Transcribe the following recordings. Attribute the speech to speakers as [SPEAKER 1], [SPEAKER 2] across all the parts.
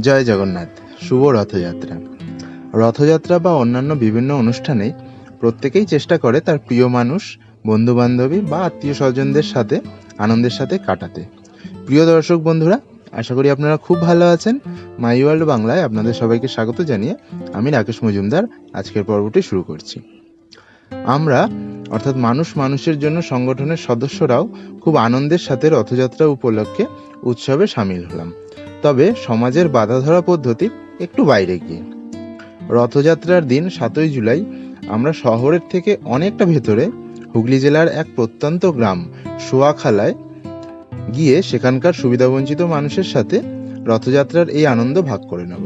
[SPEAKER 1] জয় জগন্নাথ, শুভ রথযাত্রা। রথযাত্রা বা অন্যান্য বিভিন্ন অনুষ্ঠানে প্রত্যেকেই চেষ্টা করে তার প্রিয় মানুষ বন্ধু বান্ধবী বা আত্মীয় স্বজনদের সাথে, আনন্দের সাথে কাটাতে। প্রিয় দর্শক বন্ধুরা, আশা করি আপনারা খুব ভালো আছেন। মাই ওয়ার্ল্ড বাংলায় আপনাদের সবাইকে স্বাগত জানিয়ে আমি রাকেশ মজুমদার আজকের পর্বটি শুরু করছি। আমরা, অর্থাৎ মানুষ মানুষের জন্য সংগঠনের সদস্যরাও খুব আনন্দের সাথে রথযাত্রা উপলক্ষে উৎসবে সামিল হলাম। তবে সমাজের বাধাধরা পদ্ধতির একটু বাইরে গিয়ে। রথযাত্রার দিন সাতই জুলাই আমরা শহরের থেকে অনেকটা ভেতরে, হুগলি জেলার এক প্রত্যন্ত গ্রাম, সোয়াখালায় গিয়ে সেখানকার সুবিধাবঞ্চিত মানুষের সাথে রথযাত্রার এই আনন্দ ভাগ করে নেব।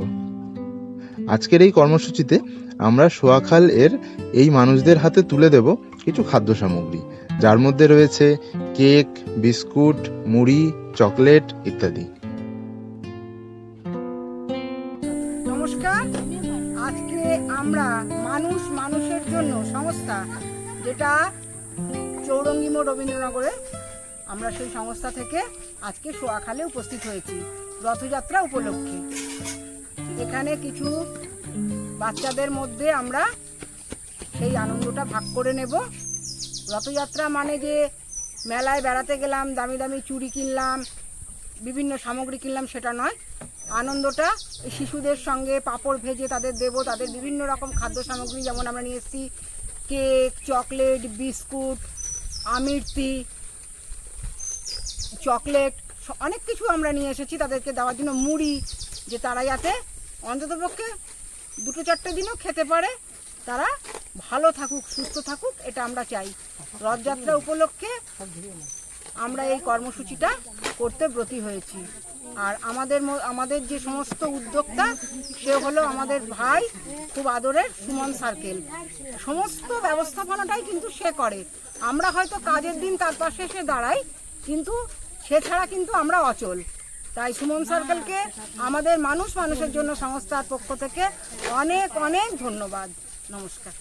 [SPEAKER 1] আজকের এই কর্মসূচিতে আমরা সোয়াখাল এর এই মানুষদের হাতে তুলে দেব কিছু খাদ্য সামগ্রী, যার মধ্যে রয়েছে কেক, বিস্কুট, মুড়ি, চকলেট ইত্যাদি।
[SPEAKER 2] জন্য সংস্থা যেটা চৌরঙ্গি মোড় রবীন্দ্রনগরে আমরা সেই সংস্থা থেকে আজকে সোয়াখালে উপস্থিত হয়েছি। রথযাত্রা উপলক্ষে। এখানে কিছু বাচ্চাদের মধ্যে আমরা সেই আনন্দটা ভাগ করে নেব। রথযাত্রা মানে যে মেলায় বেড়াতে গেলাম, দামি দামি চুড়ি কিনলাম, বিভিন্ন সামগ্রী কিনলাম, সেটা নয়। আনন্দটা শিশুদের সঙ্গে পাঁপড় ভেজে তাদের দেব, তাদের বিভিন্ন রকম খাদ্য সামগ্রী, যেমন আমরা নিয়ে এসেছি, কেক, চকলেট, বিস্কুট, আমিরতি, চকলেট অনেক কিছু আমরা নিয়ে এসেছি তাদেরকে দেওয়ার জন্য। মুড়ি, যে তারা যাতে অন্ততপক্ষে দুটো চারটে দিনও খেতে পারে, তারা ভালো থাকুক, সুস্থ থাকুক, এটা আমরা চাই। রথযাত্রা উপলক্ষে আমরা এই কর্মসূচিটা করতে ব্রতী হয়েছি। আর আমাদের আমাদের যে সমস্ত উদ্যোক্তা, সে হলো আমাদের ভাই, খুব আদরের সুমন সার্কেল। সমস্ত ব্যবস্থাপনাটাই কিন্তু সে করে। আমরা হয়তো কাজের দিন তার পাশে এসে দাঁড়াই, কিন্তু সে ছাড়া কিন্তু আমরা অচল। তাই সুমন সার্কেলকে আমাদের মানুষ মানুষের জন্য সংস্থার পক্ষ থেকে অনেক অনেক ধন্যবাদ। নমস্কার।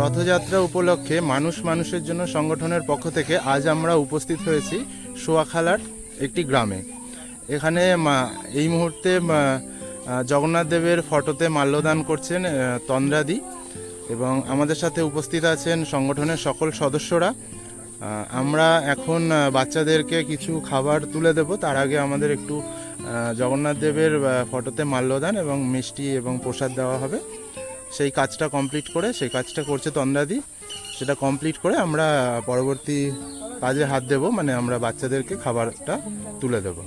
[SPEAKER 1] রথযাত্রা উপলক্ষে মানুষ মানুষের জন্য সংগঠনের পক্ষ থেকে আজ আমরা উপস্থিত হয়েছি সোয়াখালার একটি গ্রামে। এখানে এই মুহূর্তে জগন্নাথ দেবের ফটোতে মাল্যদান করছেন তন্দ্রাদি এবং আমাদের সাথে উপস্থিত আছেন সংগঠনের সকল সদস্যরা। আমরা এখন বাচ্চাদেরকে কিছু খাবার তুলে দেব। তার আগে আমাদের একটু জগন্নাথ দেবের ফটোতে মাল্যদান এবং মিষ্টি এবং প্রসাদ দেওয়া হবে। সেই কাজটা কমপ্লিট করে, সেই কাজটা করছে তন্দ্রাদি। সেটা কমপ্লিট করে আমরা পরবর্তী কাজে হাত দেব মানে আমরা বাচ্চাদেরকে খাবারটা তুলে দেব।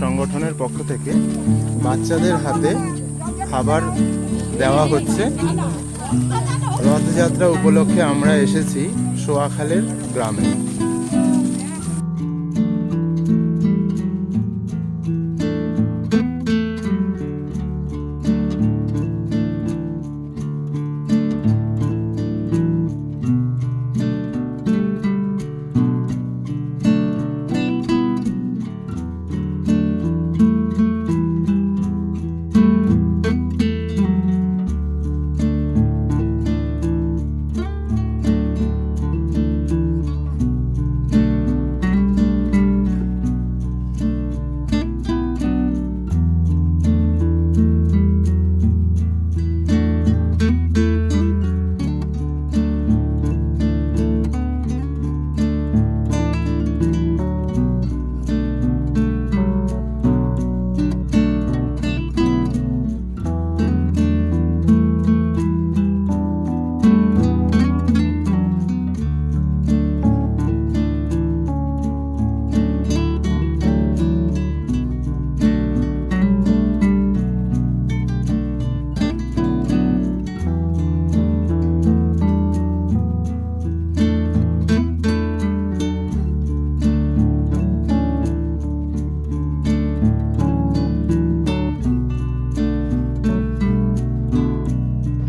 [SPEAKER 1] সংগঠনের পক্ষ থেকে বাচ্চাদের হাতে খাবার দেওয়া হচ্ছে। রথযাত্রা উপলক্ষে আমরা এসেছি সোয়াখালের গ্রামে।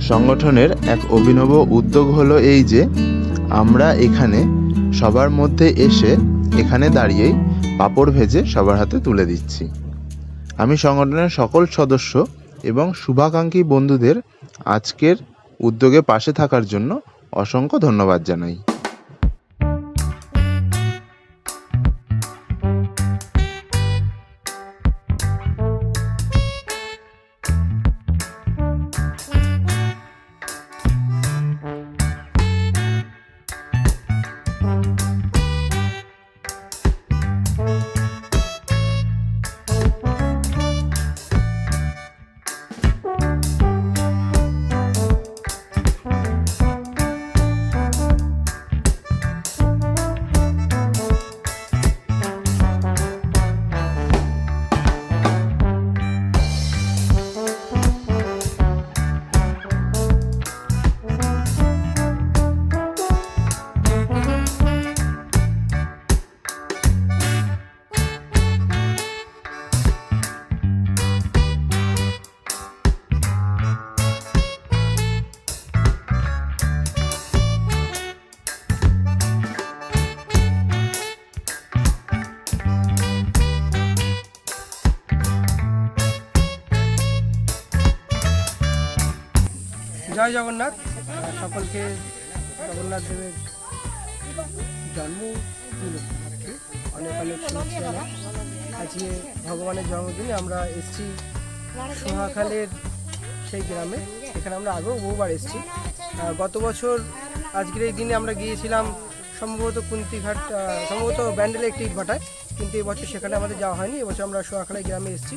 [SPEAKER 1] সংগঠনের এক অভিনব উদ্যোগ হলো এই যে, আমরা এখানে সবার মধ্যে এসে এখানে দাঁড়িয়েই পাঁপড় ভেজে সবার হাতে তুলে দিচ্ছি। আমি সংগঠনের সকল সদস্য এবং শুভাকাঙ্ক্ষী বন্ধুদের আজকের উদ্যোগে পাশে থাকার জন্য অসংখ্য ধন্যবাদ জানাই। Bye.
[SPEAKER 3] জয় জগন্নাথ। সকলকে জগন্নাথ দেবের জন্ম অনেক অনেক আজকে ভগবানের জন্মদিনে আমরা এসছি সোহাখালের সেই গ্রামে। এখানে আমরা আগেও বহুবার এসেছি। গত বছর আজকের এই দিনে আমরা গিয়েছিলাম সম্ভবত কুন্তিঘাট সম্ভবত ব্যান্ডেলে একটি ইটভাটায় কিন্তু এবছর সেখানে আমাদের যাওয়া হয়নি। এবছর আমরা সোহাখালী গ্রামে এসেছি।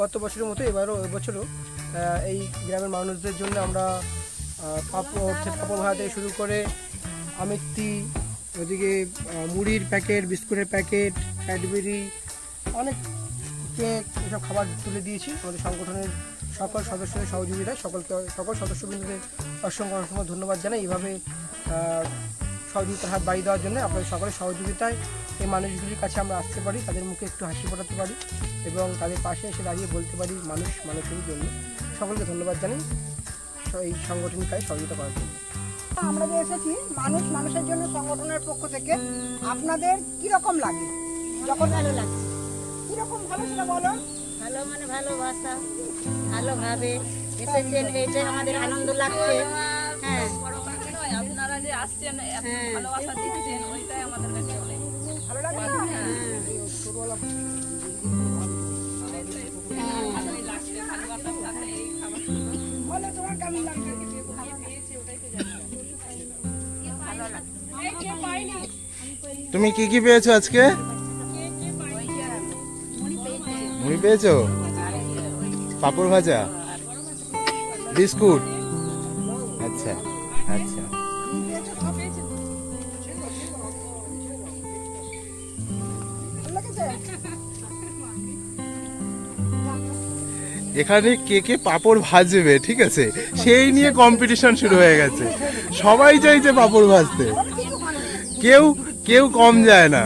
[SPEAKER 3] গত বছরের মতো এবারও, এবছরও এই গ্রামের মানুষদের জন্য আমরা আহ, পাঁপড় থেকে থেকে শুরু করে আমিত্তি ওদিকে মুড়ির প্যাকেট বিস্কুটের প্যাকেট ক্যাডবেরি অনেক কেক এসব খাবার তুলে দিয়েছি। আমাদের সংগঠনের সকল সদস্যদের সহযোগিতায় সকলকে সকল সদস্যবৃন্দদের অসংখ্য অসংখ্য ধন্যবাদ জানাই। এইভাবে সহযোগিতার হাত বাড়িয়ে দেওয়ার জন্য আপনাদের সকলের সহযোগিতায় এই মানুষগুলির কাছে আমরা আসতে পারি তাদের মুখে একটু হাসি ফোটাতে পারি এবং তাদের পাশে এসে দাঁড়িয়ে বলতে পারি মানুষ মানুষের জন্য। সকলকে ধন্যবাদ জানাই এই সংগঠন কাজে সহযোগিতা করার জন্য।
[SPEAKER 2] আমরা যে এসেছি মানুষ মানুষের জন্য সংগঠনের পক্ষ থেকে আপনাদের কীরকম লাগে? যখন
[SPEAKER 4] ভালো লাগছে
[SPEAKER 2] কীরকম ভালো সেটা বলো।
[SPEAKER 4] ভালো মানে ভালোবাসা ভালোভাবে এসেছেন এইটাই আমাদের আনন্দ লাগছে। হ্যাঁ।
[SPEAKER 5] আসছেন এত
[SPEAKER 4] হ্যাঁ।
[SPEAKER 5] ভালোবাসা দিচ্ছেন ওইটাই আমাদের কাছে অনেক।
[SPEAKER 2] ভালো লাগে
[SPEAKER 5] ভালোই লাগছে ভালোবাসার সাথে এই খাবার
[SPEAKER 2] তোমার কেমন লাগছে?
[SPEAKER 1] তুমি কি কি পেয়েছ আজকে? মুড়ি পেয়েছ? পাঁপড় ভাজা? বিস্কুট? আচ্ছা আচ্ছা। এখানে কে কে পাঁপড় ভাজবে, ঠিক আছে? সেই নিয়ে কম্পিটিশন শুরু হয়ে গেছে। সবাই চাইছে পাঁপড় ভাজতে। কেউ কেউ কম যায় না।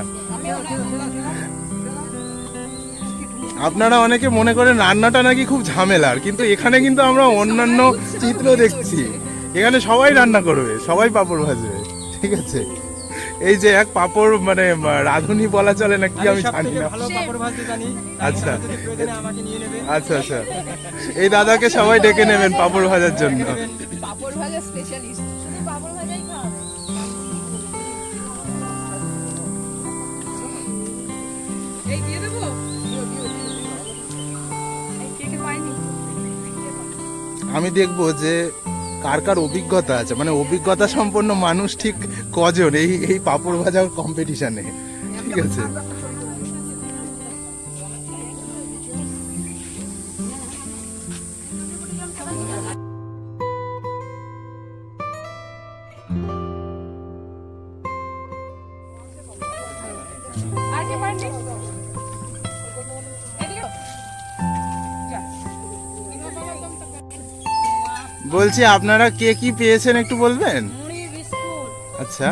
[SPEAKER 1] আপনারা অনেকে মনে করেন রান্নাটা নাকি খুব ঝামেলার, কিন্তু এখানে কিন্তু আমরা অন্যান্য চিত্র দেখছি। এখানে সবাই রান্না করবে, সবাই পাঁপড় ভাজবে, ঠিক আছে? এই যে এক পাপড় মানে রাঁধুনি বলা চলে না কি আমি জানি না।
[SPEAKER 3] ভালো পাপড় ভাজতে জানি।
[SPEAKER 1] আচ্ছা।
[SPEAKER 3] প্রয়োজনে আমাকে নিয়ে নেবে
[SPEAKER 1] আচ্ছা আচ্ছা। এই দাদাকে সবাই ডেকে নেবেন পাঁপড় ভাজার জন্য।
[SPEAKER 5] পাপড় ভাজা স্পেশালিস্ট এই দিয়ে দেবো? এই কে কে পাইনি।
[SPEAKER 1] আমি দেখব যে কার কার অভিজ্ঞতা আছে? মানে অভিজ্ঞতা সম্পন্ন মানুষ ঠিক কজন? এই এই পাপড় ভাজা কম্পিটিশনে ঠিক আছে? বলছি আপনারা কে কি পেয়েছেন একটু বলবেন? আচ্ছা।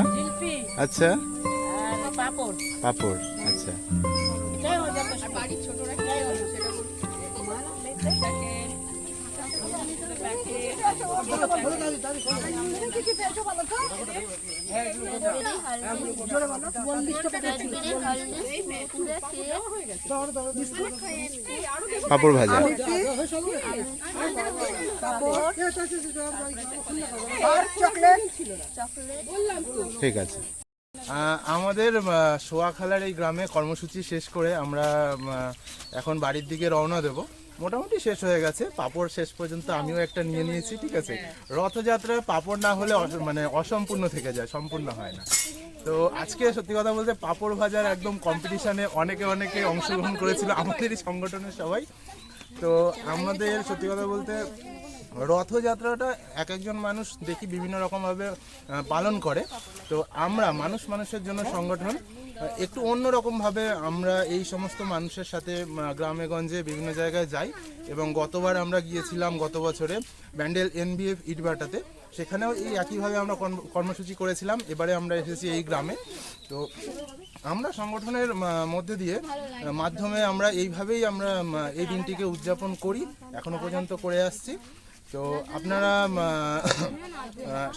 [SPEAKER 1] আচ্ছা।
[SPEAKER 4] পাপড়।
[SPEAKER 1] পাপড়।
[SPEAKER 6] পাঁপড় ভাজা। ঠিক আছে। আমাদের সোয়াখালার এই গ্রামে কর্মসূচি শেষ করে আমরা এখন বাড়ির দিকে রওনা দেব। মোটামুটি শেষ হয়ে গেছে। পাপড় শেষ পর্যন্ত আমিও একটা নিয়ে নিয়েছি ঠিক আছে? রথযাত্রায় পাপড় না হলে মানে অসম্পূর্ণ থেকে যায় সম্পূর্ণ হয় না। তো আজকে সত্যি কথা বলতে পাপড় ভাজার একদম কম্পিটিশনে অনেকে অনেকে অংশগ্রহণ করেছিল আমাদেরই সংগঠনের সবাই। তো আমাদের সত্যি কথা বলতে রথযাত্রাটা এক একজন মানুষ দেখি বিভিন্ন রকমভাবে পালন করে। তো আমরা মানুষ মানুষের জন্য সংগঠন। একটু অন্য রকমভাবে আমরা এই সমস্ত মানুষের সাথে গ্রামে গঞ্জে বিভিন্ন জায়গায় যাই এবং গতবার আমরা গিয়েছিলাম গত বছরে ব্যান্ডেল এনবিএফ ইটবাটাতে সেখানেও এই একইভাবে আমরা কর্মসূচি করেছিলাম। এবারে আমরা এসেছি এই গ্রামে। তো আমরা সংগঠনের মধ্যে দিয়ে মাধ্যমে আমরা এইভাবেই আমরা এই দিনটিকে উদযাপন করি। এখনও পর্যন্ত করে আসছি। তো আপনারা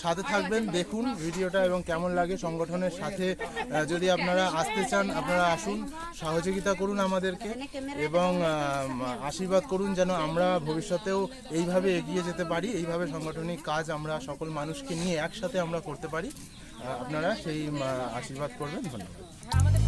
[SPEAKER 6] সাথে থাকবেন, দেখুন ভিডিওটা এবং কেমন লাগে সংগঠনের সাথে। যদি আপনারা আসতে চান, আপনারা আসুন, সহযোগিতা করুন আমাদেরকে এবং আশীর্বাদ করুন যেন আমরা ভবিষ্যতেও এইভাবে এগিয়ে যেতে পারি, এইভাবে সাংগঠনিক কাজ আমরা সকল মানুষকে নিয়ে একসাথে আমরা করতে পারি। আপনারা সেই আশীর্বাদ করবেন, ধন্যবাদ।